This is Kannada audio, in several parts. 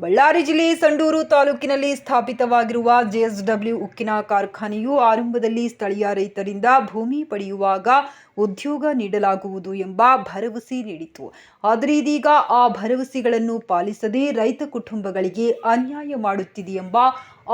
ಬಳ್ಳಾರಿ ಜಿಲ್ಲೆ ಸಂಡೂರು ತಾಲೂಕಿನಲ್ಲಿ ಸ್ಥಾಪಿತವಾಗಿರುವ ಜೆಎಸ್ಡಬ್ಲ್ಯೂ ಉಕ್ಕಿನ ಕಾರ್ಖಾನೆಯು ಆರಂಭದಲ್ಲಿ ಸ್ಥಳೀಯ ರೈತರಿಂದ ಭೂಮಿ ಪಡೆಯುವಾಗ ಉದ್ಯೋಗ ನೀಡಲಾಗುವುದು ಎಂಬ ಭರವಸೆ ನೀಡಿತು. ಆದರೆ ಇದೀಗ ಆ ಭರವಸೆಗಳನ್ನು ಪಾಲಿಸದೆ ರೈತ ಕುಟುಂಬಗಳಿಗೆ ಅನ್ಯಾಯ ಮಾಡುತ್ತಿದೆ ಎಂಬ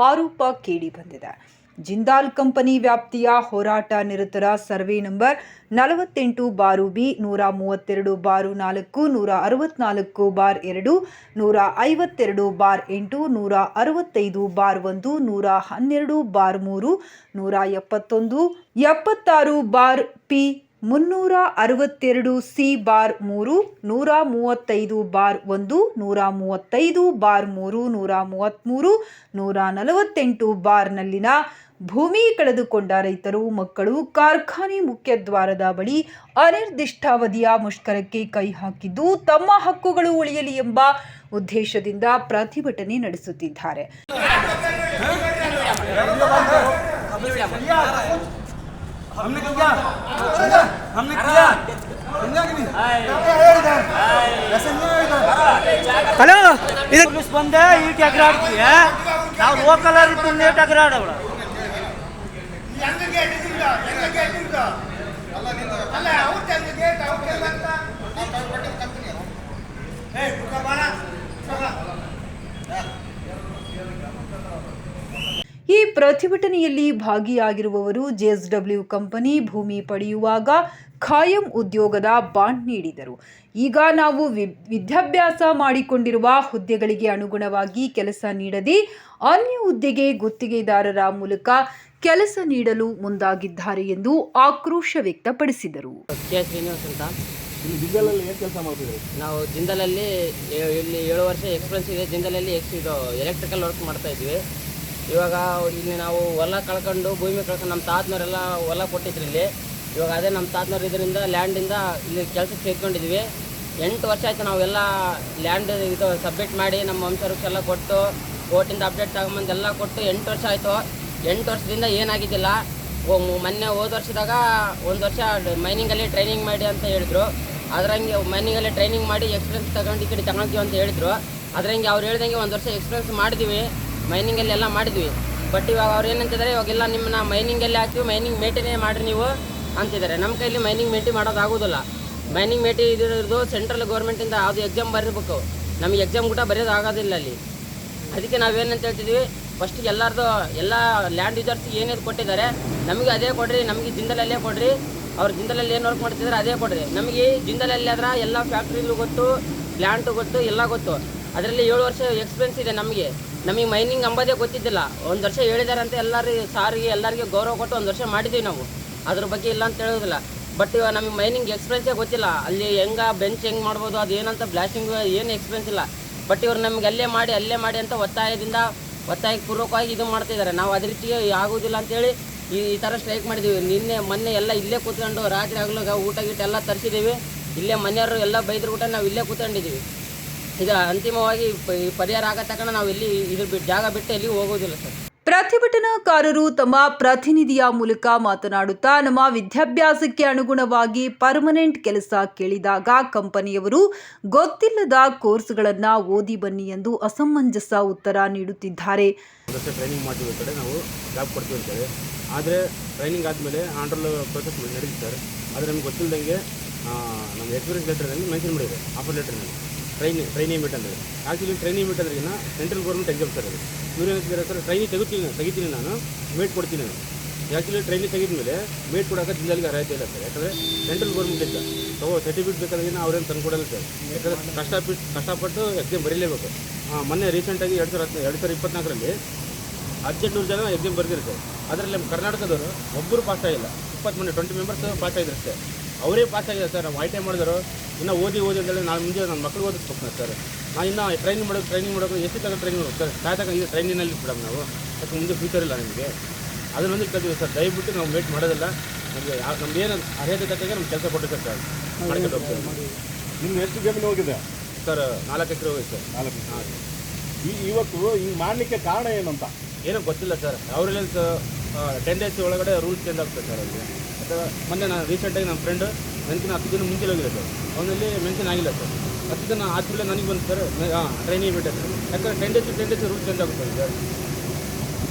ಆರೋಪ ಕೇಳಿಬಂದಿದೆ ಜಿಂದಾಲ್ ಕಂಪನಿ ವ್ಯಾಪ್ತಿಯ ಹೋರಾಟ ನಿರತರ ಸರ್ವೆ ನಂಬರ್ ನಲವತ್ತೆಂಟು ಬಾರು ಬಿ, ನೂರ ಮೂವತ್ತೆರಡು ಬಾರು ನಾಲ್ಕು, ನೂರ ಅರವತ್ನಾಲ್ಕು ಬಾರ್ ಎರಡು, ನೂರ ಐವತ್ತೆರಡು ಬಾರ್ ಎಂಟು, ನೂರ ಅರವತ್ತೈದು ಬಾರ್ ಒಂದು, ನೂರ ಹನ್ನೆರಡು ಬಾರ್ ಮೂರು, ನೂರ ಎಪ್ಪತ್ತೊಂದು, ಎಪ್ಪತ್ತಾರು ಬಾರ್ ಪಿ. ಮುನ್ನೂರ ಅರವತ್ತೆರಡು ಸಿ ಬಾರ್ ಮೂರು ನೂರ ಮೂವತ್ತೈದು ಬಾರ್ ಒಂದು ನೂರ ಮೂವತ್ತೈದು ಬಾರ್ ಮೂರು ನೂರ ಮೂವತ್ತ್ಮೂರು ನೂರ ನಲವತ್ತೆಂಟು ಬಾರ್ನಲ್ಲಿನ ಭೂಮಿ ಕಳೆದುಕೊಂಡ ರೈತರು ಮಕ್ಕಳು ಕಾರ್ಖಾನೆ ಮುಖ್ಯದ್ವಾರದ ಬಳಿ ಅನಿರ್ದಿಷ್ಟಾವಧಿಯ ಮುಷ್ಕರಕ್ಕೆ ಕೈ ಹಾಕಿದ್ದು ತಮ್ಮ ಹಕ್ಕುಗಳು ಉಳಿಯಲಿ ಎಂಬ ಉದ್ದೇಶದಿಂದ ಪ್ರತಿಭಟನೆ ನಡೆಸುತ್ತಿದ್ದಾರೆ. हमने किया हमने किया समझा कि नहीं ऐसा नहीं है इधर ಹಲೋ ಇದು ಪೊಲೀಸ್ ಬಂದೆ ಈಟ್ ಎಗರಾಡ್ತೀಯ ನಾವು ಲೋಕಲ್ ಇತ್ತು ನೀಟ್ ಎಗರಾಡವಳ ಪ್ರತಿಭಟನೆಯಲ್ಲಿ ಭಾಗಿಯಾಗಿರುವವರು ಜೆಎಸ್ಡಬ್ಲ್ಯೂ ಕಂಪನಿ ಭೂಮಿ ಪಡೆಯುವಾಗ ಖಾಯಂ ಉದ್ಯೋಗದ ಬಾಂಡ್ ನೀಡಿದರು. ಈಗ ನಾವು ವಿ- ವಿದ್ಯಾಭ್ಯಾಸ ಮಾಡಿಕೊಂಡಿರುವ ಹುದ್ದೆಗಳಿಗೆ ಅನುಗುಣವಾಗಿ ಕೆಲಸ ನೀಡದೆ ಅನ್ಯ ಹುದ್ದೆಗೆ ಗುತ್ತಿಗೆದಾರರ ಮೂಲಕ ಕೆಲಸ ನೀಡಲು ಮುಂದಾಗಿದ್ದಾರೆ ಎಂದು ಆಕ್ರೋಶ ವ್ಯಕ್ತಪಡಿಸಿದರು. ಶ್ರೀನಿವಾಸ್ ಅಂತ. ಇಲ್ಲಿ ಜಿಲ್ಲೆಯಲ್ಲಿ ಏನು ಕೆಲಸ ಮಾಡ್ತಿದ್ರಿ ನಾವು ಜಿಂದಲಲ್ಲಿ ಇಲ್ಲಿ ಏಳು ವರ್ಷ ಎಕ್ಸ್ಪೀರಿಯನ್ಸ್ ಇದೆ. ಜಿಂದಲಲ್ಲಿ ಎಕ್ಸ್ ಇದು ಎಲೆಕ್ಟ್ರಿಕಲ್ ವರ್ಕ್ ಮಾಡ್ತಾ ಇದ್ವಿ ಇವಾಗ ಇಲ್ಲಿ ನಾವು ಹೊಲ ಕಳ್ಕೊಂಡು ಭೂಮಿ ಕಳ್ಕೊಂಡು ನಮ್ಮ ತಾತನವರೆಲ್ಲ ಹೊಲ ಕೊಟ್ಟಿದ್ರು ಇಲ್ಲಿ. ಇವಾಗ ಅದೇ ನಮ್ಮ ತಾತನವ್ರು ಇದರಿಂದ ಲ್ಯಾಂಡಿಂದ ಇಲ್ಲಿ ಕೆಲಸಕ್ಕೆ ಸೇರ್ಕೊಂಡಿದ್ವಿ. ಎಂಟು ವರ್ಷ ಆಯಿತು ನಾವೆಲ್ಲ ಲ್ಯಾಂಡ್ ಇದು ಸಬ್ಮಿಟ್ ಮಾಡಿ ನಮ್ಮ ವಂಶವೃಕ್ಷೆಲ್ಲ ಕೊಟ್ಟು ಕೋರ್ಟಿಂದ ಅಪ್ಡೇಟ್ ತಗೊಂಬಂದು ಎಲ್ಲ ಕೊಟ್ಟು ಎಂಟು ವರ್ಷ ಆಯಿತು. ಎಂಟು ವರ್ಷದಿಂದ ಏನಾಗಿದ್ದಿಲ್ಲ. ಮೊನ್ನೆ ಹೋದ ವರ್ಷದಾಗ ಒಂದು ವರ್ಷ ಮೈನಿಂಗಲ್ಲಿ ಟ್ರೈನಿಂಗ್ ಮಾಡಿ ಅಂತ ಹೇಳಿದ್ರು. ಅದ್ರಂಗೆ ಮೈನಿಂಗಲ್ಲಿ ಟ್ರೈನಿಂಗ್ ಮಾಡಿ ಎಕ್ಸ್ಪೀರಿಯನ್ಸ್ ತಗೊಂಡು ಈ ಕಡೆ ತಗೊಳ್ತೀವಿ ಅಂತ ಹೇಳಿದ್ರು. ಅದ್ರಂಗೆ ಅವ್ರು ಹೇಳ್ದಂಗೆ ಒಂದು ವರ್ಷ ಎಕ್ಸ್ಪೀರಿಯನ್ಸ್ ಮಾಡಿದ್ವಿ. ಮೈನಿಂಗಲ್ಲಿ ಎಲ್ಲ ಮಾಡಿದ್ವಿ. ಬಟ್ ಇವಾಗ ಅವ್ರು ಏನಂತಿದ್ದಾರೆ ಇವಾಗೆಲ್ಲ ನಿಮ್ಮನ್ನ ಮೈನಿಂಗಲ್ಲಿ ಹಾಕಿ ಮೈನಿಂಗ್ ಮೇಟಿನೇ ಮಾಡಿರಿ ನೀವು ಅಂತಿದ್ದಾರೆ ನಮ್ಮ ಕೈಯಲ್ಲಿ ಮೈನಿಂಗ್ ಮೇಟಿ ಮಾಡೋದಾಗೋದಿಲ್ಲ ಮೈನಿಂಗ್ ಮೇಟಿ ಇದಿರೋದು ಸೆಂಟ್ರಲ್ ಗೌರ್ಮೆಂಟಿಂದ ಅದು ಎಕ್ಸಾಮ್ ಬರೀಬೇಕು. ನಮಗೆ ಎಕ್ಸಾಮ್ ಕೂಡ ಬರೆಯೋದು ಆಗೋದಿಲ್ಲ ಅಲ್ಲಿ. ಅದಕ್ಕೆ ನಾವೇನಂತ ಹೇಳ್ತಿದ್ವಿ ಫಸ್ಟ್ ಎಲ್ಲರದು, ಎಲ್ಲ ಲ್ಯಾಂಡ್ ಯೂಸರ್ಸ್ ಏನೇನು ಕೊಟ್ಟಿದ್ದಾರೆ, ನಮಗೆ ಅದೇ ಕೊಡ್ರಿ, ನಮಗೆ ಜಿಂದಲಲ್ಲೇ ಕೊಡ್ರಿ. ಅವ್ರು ಜಿಂದಲಲ್ಲಿ ಏನು ವರ್ಕ್ ಮಾಡ್ತಿದ್ದಾರೆ ಅದೇ ಕೊಡ್ರಿ. ನಮಗೆ ಜಿಂದಲಲ್ಲಿ ಆದ್ರೆ ಎಲ್ಲ ಫ್ಯಾಕ್ಟ್ರಿಗಳು ಗೊತ್ತು ಪ್ಲ್ಯಾಂಟು ಗೊತ್ತು, ಎಲ್ಲ ಗೊತ್ತು. ಅದರಲ್ಲಿ ಏಳು ವರ್ಷ ಎಕ್ಸ್ಪೀರಿಯನ್ಸ್ ಇದೆ ನಮಗೆ. ನಮಗೆ ಮೈನಿಂಗ್ ಅಂಬೋದೇ ಗೊತ್ತಿದ್ದಿಲ್ಲ. ಒಂದು ವರ್ಷ ಹೇಳಿದ್ದಾರೆ ಅಂತ ಎಲ್ಲರಿಗೆ ಸಾರಿಗೆ, ಎಲ್ಲರಿಗೆ ಗೌರವ ಕೊಟ್ಟು ಒಂದು ವರ್ಷ ಮಾಡಿದ್ದೀವಿ ನಾವು. ಅದ್ರ ಬಗ್ಗೆ ಇಲ್ಲ ಅಂತ ಹೇಳೋದಿಲ್ಲ. ಬಟ್ ಇವಾಗ ನಮಗೆ ಮೈನಿಂಗ್ ಎಕ್ಸ್ಪೀರಿಯನ್ಸೇ ಗೊತ್ತಿಲ್ಲ. ಅಲ್ಲಿ ಹೆಂಗೆ ಬೆಂಚ್ ಹೆಂಗೆ ಮಾಡ್ಬೋದು, ಅದು ಏನಂತ ಬ್ಲಾಸ್ಟಿಂಗ್ ಏನು ಎಕ್ಸ್ಪೀರಿಯನ್ಸ್ ಇಲ್ಲ. ಬಟ್ ಇವ್ರು ನಮ್ಗೆ ಅಲ್ಲೇ ಮಾಡಿ ಅಲ್ಲೇ ಮಾಡಿ ಅಂತ ಒತ್ತಾಯದಿಂದ ಒತ್ತಾಯಕ್ಕೆ ಪೂರ್ವಕವಾಗಿ ಇದು ಮಾಡ್ತಿದ್ದಾರೆ ನಾವು ಅದೇ ರೀತಿ ಆಗೋದಿಲ್ಲ ಅಂತೇಳಿ ಈ ಈ ಥರ ಸ್ಟ್ರೈಕ್ ಮಾಡಿದ್ದೀವಿ ನಿನ್ನೆ, ಮೊನ್ನೆ ಎಲ್ಲ ಇಲ್ಲೇ ಕೂತ್ಕೊಂಡು ರಾತ್ರಿ ಆಗಲು ಊಟ ಗೀಟ ಎಲ್ಲ ತರಿಸಿದ್ದೀವಿ ಇಲ್ಲೇ ಮನೆಯವರು ಎಲ್ಲ ಬೈದ್ರು ಊಟ ನಾವು ಇಲ್ಲೇ ಕೂತ್ಕೊಂಡಿದ್ದೀವಿ ಇದು ಅಂತಿಮವಾಗಿ ಪರಿಹಾರ ಆಗೋ ತಕ್ಷಣ ನಾವು ಇಲ್ಲಿ ಇದ್ರ ಬಿಟ್ಟು ಜಾಗ ಬಿಟ್ಟು ಎಲ್ಲಿ ಹೋಗೋದಿಲ್ಲ ಸರ್. ಪ್ರತಿಭಟನಾಕಾರರು ತಮ್ಮ ಪ್ರತಿನಿಧಿಯ ಮೂಲಕ ಮಾತನಾಡುತ್ತಾ ನಮ್ಮ ವಿದ್ಯಾಭ್ಯಾಸಕ್ಕೆ ಅನುಗುಣವಾಗಿ ಪರ್ಮನೆಂಟ್ ಕೆಲಸ ಕೇಳಿದಾಗ ಕಂಪನಿಯವರು ಗೊತ್ತಿಲ್ಲದ ಕೋರ್ಸ್ಗಳನ್ನು ಓದಿ ಬನ್ನಿ ಎಂದು ಅಸಮಂಜಸ ಉತ್ತರ ನೀಡುತ್ತಿದ್ದಾರೆ. ಟ್ರೈನಿಂಗ್ ಮಾಡ್ತೀವಿ ಕಡೆ ನಾವು ಜಾಬ್ ಕೊಡ್ತೀವಿ ಅಂತೇಳಿ. ಆದರೆ ಟ್ರೈನಿಂಗ್ ಆದಮೇಲೆ ಆಂಡ್ರಲ್ ಪ್ರೊಸೆಸ್ ನಡೀತು ಸರ್. ಆದರೆ ನಮ್ಗೆ ಗೊತ್ತಿಲ್ಲದಂಗೆ ನಮ್ಮ ಎಕ್ಸ್ಪೀರಿಯನ್ಸ್ ಲೆಟ್ರಲ್ಲಿ ಮೆನ್ಷನ್ ಮಾಡಿದೆ ಆಫರ್ ಲೆಟ್ರಲ್ಲಿ ಟ್ರೈನಿ ಟ್ರೈನಿಂಗ್ ಮೀಟ್ ಅಂದರೆ. ಆ್ಯಕ್ಚುಲಿ ಟ್ರೈನಿಂಗ್ ಮೀಟ್ ಅಂದ್ರೆ ಸೆಂಟ್ರಲ್ ಗೌರ್ಮೆಂಟ್ ಎಕ್ಸಾಮ್ ಸರ್ ಅದು. ಇವ್ರು ಏನಿದ್ದಾರೆ ಸರ್ ಟ್ರೈನಿಂಗ್ ತೆಗಿತೀನಿ ತೆಗಿತೀನಿ ನಾನು, ಮೇಟ್ ಕೊಡ್ತೀನಿ ನಾನು. ಆ್ಯಕ್ಚುಲಿ ಟ್ರೈನಿಂಗ್ ತೆಗೆದ ಮೇಲೆ ಮೇಟ್ ಕೊಡೋಕೆ ಜಿಲ್ಲೆಗೆ ಅರ್ಹತೆ ಇಲ್ಲ ಸರ್. ಯಾಕಂದರೆ ಸೆಂಟ್ರಲ್ ಗೌರ್ಮೆಂಟ್ ಇಲ್ಲ. ತಗೋ ಸರ್ಟಿಫಿಕೇಟ್ ಬೇಕಾದ್ರೆ ಅವ್ರೇನು ತಂದು ಕೊಡಲ್ಲ ಸರ್. ಯಾಕಂದರೆ ಕಷ್ಟಪಟ್ಟು ಕಷ್ಟಪಟ್ಟು ಎಕ್ಸಾಮ್ ಬರೀಲೇಬೇಕು. ಮೊನ್ನೆ ರೀಸೆಂಟಾಗಿ ಎರಡು ಸಾವಿರ ಹತ್ತು ಎರಡು ಸಾವಿರ ಇಪ್ಪತ್ನಾಲ್ಕರಲ್ಲಿ ಹದಿನೆಂಟುನೂರು ಜನ ಎಕ್ಸಾಮ್ ಬರೆದಿರುತ್ತೆ ಅದರಲ್ಲಿ ನಮ್ಮ ಕರ್ನಾಟಕದವರು ಒಬ್ಬರು ಪಾಸ್ ಆಗಿಲ್ಲ. ಇಪ್ಪತ್ತು ಮಂದಿ ಟ್ವೆಂಟಿ ಮೆಂಬರ್ಸ್ ಪಾಸ್ ಆಗಿರುತ್ತೆ ಅವರೇ ಪಾಸ್ ಆಗಿದೆ ಸರ್ ನಾವು ಐ ಟಿ ಐ ಮಾಡಿದ್ರು. ಇನ್ನೂ ಓದಿ ಓದಿ ಅಂತೇಳಿ ನಾನು ಮುಂದೆ ನನ್ನ ಮಕ್ಕಳು ಓದಿಸ್ಬೇಕು ಸರ್. ನಾನು ಇನ್ನೂ ಟ್ರೈನಿಂಗ್ ಮಾಡೋದು ಟ್ರೈನಿಂಗ್ ಮಾಡೋದು ಎಷ್ಟು ತಗೊಂಡು ಟ್ರೈನಿಂಗ್ ಮಾಡೋದು ಸರ್? ಸಾಯ್ತಕ್ಕ ಟ್ರೈನಿಂಗ್ ಟ್ರೈನಿಂಗಲ್ಲಿ ಬಿಡೋದು ನಾವು. ಅದಕ್ಕೆ ಮುಂದೆ ಫ್ಯೂಚರ್ ಇಲ್ಲ ನಿಮಗೆ. ಅದನ್ನೊಂದು ಕಲ್ತೀವಿ ಸರ್. ದಯವಿಟ್ಟು ನಾವು ವೇಟ್ ಮಾಡೋದಿಲ್ಲ. ನಮಗೆ ನಮ್ದು ಏನು ಅರ್ಹತೆ ತಟ್ಟಿಗೆ ನಮ್ಗೆ ಕೆಲಸ ಕೊಟ್ಟಿದ್ದಾರೆ ಸರ್. ಮಾಡ್ಕೊಂಡು ನಿಮ್ಮ ನಿಮ್ಗೆ ಎಷ್ಟು ಜಮೀನು ಹೋಗಿದೆ? ಸರ್ ನಾಲ್ಕು ಎಕರೆ ಹೋಗಿದೆ ಸರ್. ನಾಲ್ಕು ಹಾಂ. ಈ ಇವತ್ತು ಹಿಂಗೆ ಮಾಡಲಿಕ್ಕೆ ಕಾರಣ ಏನಂತ? ಏನೋ ಗೊತ್ತಿಲ್ಲ ಸರ್. ಅವರೆಲ್ಲ ಟೆನ್ ಡೇಸ್ ಒಳಗಡೆ ರೂಲ್ಸ್ ಚೇಂಜ್ ಆಗ್ತದೆ ಸರ್ ಅಲ್ಲಿ. ಅಥವಾ ಮೊನ್ನೆ ನಾನು ರೀಸೆಂಟಾಗಿ ನಮ್ಮ ಫ್ರೆಂಡ್ ಮೆನ್ಸಿನ ಹತ್ತು ದಿನ ಮುಂಚೆ ಹೋಗಿದೆ ಸರ್ ಅವನಲ್ಲಿ ಮೆನ್ಷನ್ ಆಗಿಲ್ಲ ಸರ್ ಹತ್ತು ದಿನ ಆದಮೇಲೆ ನನಗೆ ಬಂದು ಸರ್ ಹಾಂ ಟ್ರೈನಿಂಗ್ ಬಿಟ್ಟೆ ಸರ್ ಯಾಕಂದರೆ ten days ten days rule change ಆಗುತ್ತೆ ಸರ್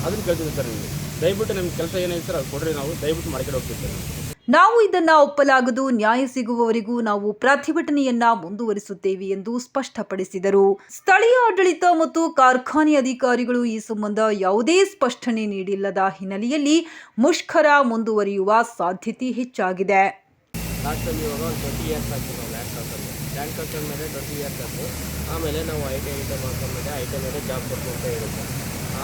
ಅದನ್ನು ಕೇಳ್ತಿದ್ದೆ ಸರ್ ನಿಮಗೆ. ದಯವಿಟ್ಟು ನಮ್ಗೆ ಕೆಲಸ ಏನಾಗಿದೆ ಸರ್ ಅದು ಕೊಡ್ರಿ ನಾವು. ದಯವಿಟ್ಟು ಮಾಡ್ಕೊಂಡು ಹೋಗ್ತೀವಿ ಸರ್ ನಾವು ಇದನ್ನು ಒಪ್ಪಲಾಗದು, ನ್ಯಾಯ ಸಿಗುವವರೆಗೂ ನಾವು ಪ್ರತಿಭಟನೆಯನ್ನ ಮುಂದುವರಿಸುತ್ತೇವೆ ಎಂದು ಸ್ಪಷ್ಟಪಡಿಸಿದರು. ಸ್ಥಳೀಯ ಆಡಳಿತ ಮತ್ತು ಕಾರ್ಖಾನೆ ಅಧಿಕಾರಿಗಳು ಈ ಸಂಬಂಧ ಯಾವುದೇ ಸ್ಪಷ್ಟನೆ ನೀಡಿಲ್ಲದ ಹಿನ್ನೆಲೆಯಲ್ಲಿ ಮುಷ್ಕರ ಮುಂದುವರಿಯುವ ಸಾಧ್ಯತೆ ಹೆಚ್ಚಾಗಿದೆ. ಆಮೇಲೆ ನಾವು ಐ ಟಿ ಐ ಟಿ ಮಾಡ್ಕೊಂಡ್ಮೇಲೆ ಐ ಟಿ ಮೇಲೆ ಜಾಬ್ ಕೊಟ್ಟು ಇರುತ್ತೆ.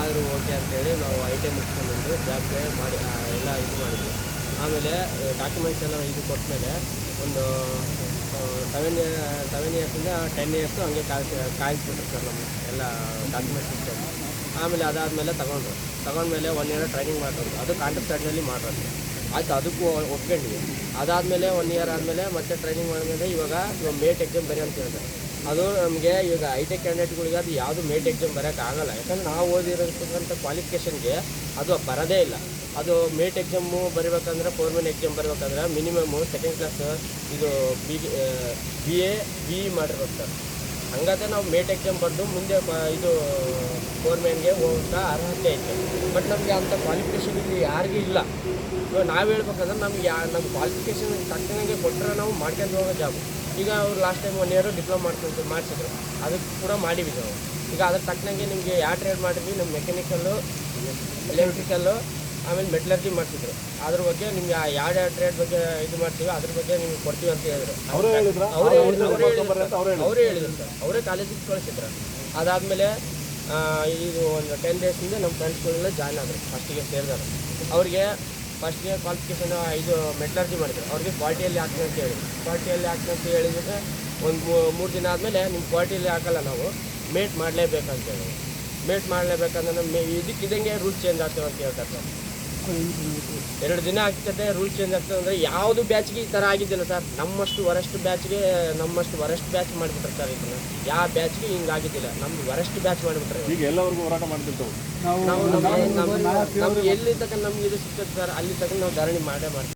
ಆದರೂ ಓಕೆ ಅಂತೇಳಿ ನಾವು ಐ ಟಿ ಮುಗಿಸ್ಕೊಂಡು ಜಾಬ್ಗೆ ಮಾಡಿ ಎಲ್ಲ ಇದು ಮಾಡಿದ್ವಿ. ಆಮೇಲೆ ಡಾಕ್ಯುಮೆಂಟ್ಸ್ ಎಲ್ಲ ಇದು ಕೊಟ್ಟಮೇಲೆ ಒಂದು ಸೆವೆನ್ ಸೆವೆನ್ ಇಯರ್ಸಿಂದ ಟೆನ್ ಇಯರ್ಸು ಹಂಗೆ ಕಾಯಿಸಿ, ಕಾಯಿಸ್ಬಿಟ್ರು ಸರ್ ನಮ್ಮ ಎಲ್ಲ ಡಾಕ್ಯುಮೆಂಟ್ಸ್ ಆಮೇಲೆ ಅದಾದಮೇಲೆ ತಗೊಂಡ್ರು. ತಗೊಂಡ್ಮೇಲೆ ಒನ್ ಇಯರ್ ಟ್ರೈನಿಂಗ್ ಮಾಡಿದ್ರು ಅದು ಕಾಂಟ್ರಾಕ್ಟ್ ಸೈಡ್ನಲ್ಲಿ ಮಾಡಿರೋದು ಆಯ್ತು, ಅದಕ್ಕೂ ಒಪ್ಕೊಂಡ್ವಿ. ಅದಾದಮೇಲೆ ಒನ್ ಇಯರ್ ಆದಮೇಲೆ ಮತ್ತೆ ಟ್ರೈನಿಂಗ್ ಮಾಡಿದ್ಮೇಲೆ ಇವಾಗ ಇವಾಗ ಮೇಟ್ ಎಕ್ಸಾಮ್ ಬರೀ ಅಂತ ಹೇಳಿದ್ರೆ ಅದು ನಮಗೆ ಈಗ ಐ ಟಿ ಕ್ಯಾಂಡಿಡೇಟ್ಗಳಿಗೆ ಅದು ಯಾವುದು ಮೇಟ್ ಎಕ್ಸಾಮ್ ಬರೋಕ್ಕಾಗಲ್ಲ ಯಾಕಂದ್ರೆ ನಾವು ಓದಿರೋಕ್ಕಂಥ ಕ್ವಾಲಿಫಿಕೇಷನ್ಗೆ ಅದು ಬರೋದೇ ಇಲ್ಲ. ಅದು ಮೇಟ್ ಎಕ್ಸಾಮು ಬರೀಬೇಕಂದ್ರೆ ಫೋರ್ಮೆನ್ ಎಕ್ಸಾಮ್ ಬರಬೇಕಂದ್ರೆ ಮಿನಿಮಮ್ಮು ಸೆಕೆಂಡ್ ಕ್ಲಾಸ್ ಇದು B B A B E ಮಾಡಿರ್ಬೇಕು ಹಂಗಾದ್ರೆ ನಾವು ಮೇಟ್ ಎಕ್ಸಾಮ್ ಬರೆದು ಮುಂದೆ ಇದು ಫೋರ್ಮೆನ್ಗೆ ಹೋಗೋಂಥ ಅರ್ಹತೆ ಐತೆ. ಬಟ್ ನಮಗೆ ಅಂಥ ಕ್ವಾಲಿಫಿಕೇಷನ್ ಇಲ್ಲಿ ಯಾರಿಗೂ ಇಲ್ಲ. ಇವಾಗ ನಾವು ಹೇಳ್ಬೇಕಂದ್ರೆ ನಮ್ಗೆ ಯಾ ನಮ್ಮ ಕ್ವಾಲಿಫಿಕೇಷನ್ ತಕ್ಕನಾಗೆ ಕೊಟ್ಟರೆ ನಾವು ಮಾಡ್ಕೊಂಡು ಹೋಗೋ ಜಾಬ್ ಈಗ ಅವ್ರು last time one year diploma ಮಾಡ್ಕೊಂಡು ಮಾಡಿಸಿದ್ರು. ಅದಕ್ಕೆ ಕೂಡ ಮಾಡಿದ್ವಿ ನಾವು. ಈಗ ಅದ್ರ ತಕ್ಕನಂಗೆ ನಿಮಗೆ ಯಾವ ಟ್ರೇಡ್ ಮಾಡಿದ್ವಿ ನಮ್ಮ ಮೆಕ್ಯಾನಿಕಲ್ಲು ಎಲೆಕ್ಟ್ರಿಕಲ್ಲು ಆಮೇಲೆ ಮೆಟ್ಲರ್ಜಿ ಮಾಡ್ತಿದ್ರು ಅದ್ರ ಬಗ್ಗೆ ನಿಮ್ಗೆ ಯಾವ ಯಾವ ಟ್ರೇಡ್ ಬಗ್ಗೆ ಇದು ಮಾಡ್ತೀವಿ ಅದ್ರ ಬಗ್ಗೆ ನಿಮ್ಗೆ ಕೊಡ್ತೀವಿ ಅಂತ ಹೇಳಿದ್ರು. ಅವರೇ ಹೇಳಿದ್ರ? ಅವರೇ ಹೇಳಿದ್ರು. ಅವರೇ ಅವ್ರೇ ಹೇಳಿದ್ರು ಅವರೇ ಹೇಳಿದ್ರು. ಸರ್ ಅವರೇ ಕಾಲೇಜಿಗೆ ಕಳಿಸಿದ್ರು. ಅದಾದಮೇಲೆ ಇದು ಒಂದು ಟೆನ್ ಡೇಸಿಂದ ನಮ್ಮ ಫ್ರೆಂಡ್ಸ್ಗಳೆಲ್ಲ ಜಾಯ್ನ್ ಆದರು ಫಸ್ಟಿಗೆ ಸೇರಿದ್ರು ಅವ್ರಿಗೆ ಫಸ್ಟ್ಗೆ ಕ್ವಾಲಿಫಿಕೇಷನ್ ಇದು ಮೆಟ್ಲರ್ಜಿ ಮಾಡಿದ್ರು. ಅವ್ರಿಗೆ ಕ್ವಾಲಿಟಿಯಲ್ಲಿ ಹಾಕ್ತೀನಿ ಅಂತ ಹೇಳಿ ಕ್ವಾಲಿಟಿಯಲ್ಲಿ ಹಾಕ್ತೀನಿ ಅಂತ ಹೇಳಿದ್ರೆ ಒಂದು ಮೂರು ದಿನ ಆದಮೇಲೆ ನಿಮ್ಮ ಕ್ವಾಲಿಟಿಯಲ್ಲಿ ಹಾಕಲ್ಲ ನಾವು. ಮೇಟ್ ಮಾಡಲೇಬೇಕಂತ ಹೇಳಿ ಮೇಟ್ ಮಾಡಲೇಬೇಕಂದ್ರೆ ನಮ್ಮ ಇದಕ್ಕಿದಂಗೆ ರೂಲ್ ಚೇಂಜ್ ಆಗ್ತೇವೆ ಅಂತ ಹೇಳ್ತಾರೆ ಎರಡು ದಿನ ಆಗ್ತದೆ ರೂಲ್ ಚೇಂಜ್ ಆಗ್ತದೆ ಅಂದರೆ ಯಾವುದು ಬ್ಯಾಚ್ಗೆ ಈ ಥರ ಆಗಿದ್ದಿಲ್ಲ ಸರ್ ನಮ್ಮಷ್ಟು ವರಷ್ಟು ಬ್ಯಾಚ್ಗೆ ನಮ್ಮಷ್ಟು ವರಷ್ಟು ಬ್ಯಾಚ್ ಮಾಡಿಬಿಟ್ರೆ ಸರ್ ಇದನ್ನು. ಯಾವ ಬ್ಯಾಚ್ಗೆ ಹಿಂಗೆ ಆಗಿದ್ದಿಲ್ಲ. ನಮ್ದು ವರಷ್ಟು ಬ್ಯಾಚ್ ಮಾಡಿಬಿಟ್ರೆ. ಈಗ ಎಲ್ಲವರೆಗೂ ಹೋರಾಟ ಮಾಡ್ತಿರ್ತವೆ. ನಾವು ಎಲ್ಲಿ ತಕ್ಕ ನಮ್ಗೆ ಇದು ಸಿಗ್ತದೆ ಸರ್ ಅಲ್ಲಿ ತನಕ ನಾವು ಧರಣಿ ಮಾಡೇ ಮಾಡ್ತೀವಿ.